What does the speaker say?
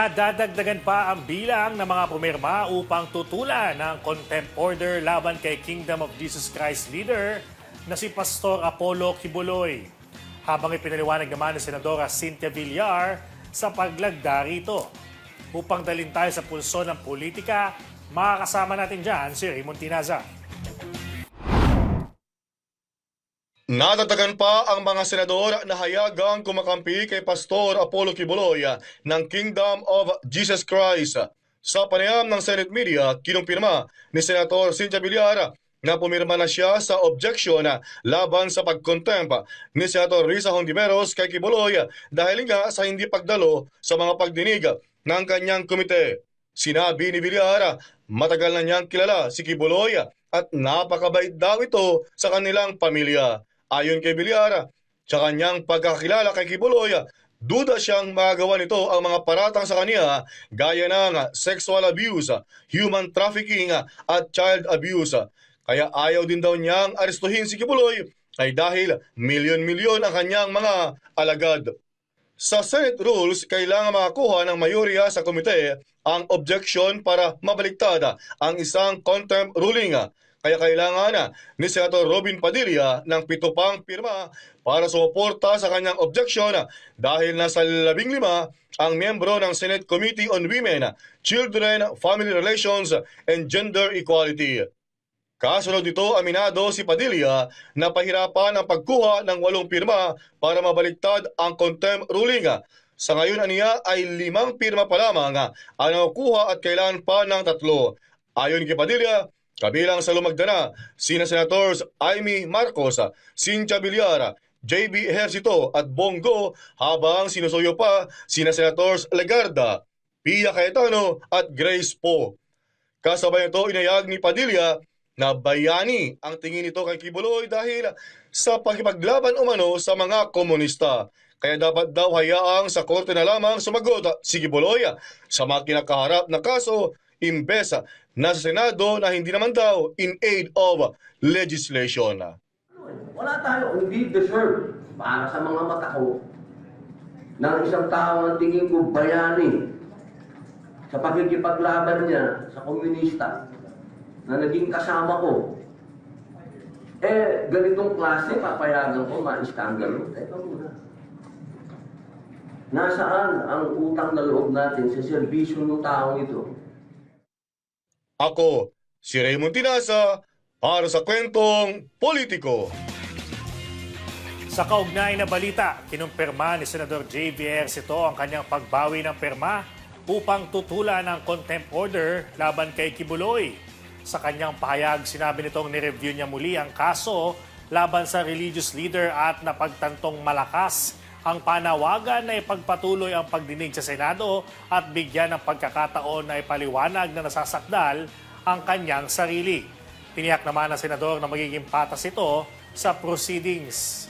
Nadadagdagan pa ang bilang ng mga pumirma upang tutulan ng contempt order laban kay Kingdom of Jesus Christ leader na si Pastor Apollo Kibuloy. Habang ipinaliwanag naman ni Senadora Cynthia Villar sa paglagda rito. Upang dalhin tayo sa pulso ng politika, makakasama natin dyan si Raymond Tinaza. Natatagan pa ang mga senador na hayagang kumakampi kay Pastor Apollo Kibuloy ng Kingdom of Jesus Christ. Sa panayam ng Senate Media, kinumpirma ni Senator Cynthia Villar na pumirma na siya sa objection laban sa pagkontempt ni Senator Risa Hontiveros kay Kibuloy dahil nga sa hindi pagdalo sa mga pagdinig ng kanyang komite. Sinabi ni Villar, matagal na niyang kilala si Kibuloy at napakabait daw ito sa kanilang pamilya. Ayon kay Villar, sa kanyang pagkakilala kay Kibuloy, duda siyang magawa nito ang mga paratang sa kanya gaya ng sexual abuse, human trafficking at child abuse. Kaya ayaw din daw niyang arestuhin si Kibuloy ay dahil milyon-milyon ang kanyang mga alagad. Sa Senate rules, kailangan makakuha ng mayorya sa komite ang objection para mabaliktad ang isang contempt ruling. Kaya kailangan ni Senator Robin Padilla ng pito pang pirma para sumuporta sa kanyang objection dahil nasa labing lima ang miyembro ng Senate Committee on Women, Children, Family Relations, and Gender Equality. Kasunod nito, aminado si Padilla na pahirapan ang pagkuha ng walong pirma para mabaliktad ang contempt ruling. Sa ngayon aniya ay limang pirma pa lamang ang nakukuha at kailangan pa ng tatlo. Ayon kay Padilla, kabilang sa lumagda na sina Senators Amy Marcos, Cynthia Villar, JB Ejercito at Bongo habang sinusuyo pa sina Senators Legarda, Pia Cayetano at Grace Poe. Kasabay nito inayag ni Padilla na bayani ang tingin nito kay Kibuloy dahil sa pakipaglaban umano sa mga komunista. Kaya dapat daw hayaang sa korte na lamang sumagot si Kibuloy sa mga kinakaharap na kaso imbes na sa Senado na hindi naman daw in aid of legislation. Wala tayo, hindi deserve para sa mga mata ko ng isang tao ang tingin ko bayani sa pakikipaglaban niya sa komunista na naging kasama ko. Eh, ganitong klase, papayagan ko, ma-iskandalo. Teka muna. Nasaan ang utang na loob natin sa serbisyo ng taong ito? Ako, si Raymond Tinasa, para sa kwentong politiko. Sa kaugnay na balita, kinumpirma ni Senador J.V. Ercito ang kanyang pagbawi ng perma upang tutulan ng contempt order laban kay Kibuloy. Sa kanyang pahayag, sinabi nitong nireview niya muli ang kaso laban sa religious leader at napagtantong malakas ang panawagan na ipagpatuloy ang pagdinig sa Senado at bigyan ng pagkakataon na ipaliwanag na nasasakdal ang kanyang sarili. Tiniyak naman ng senador na magiging patas ito sa proceedings.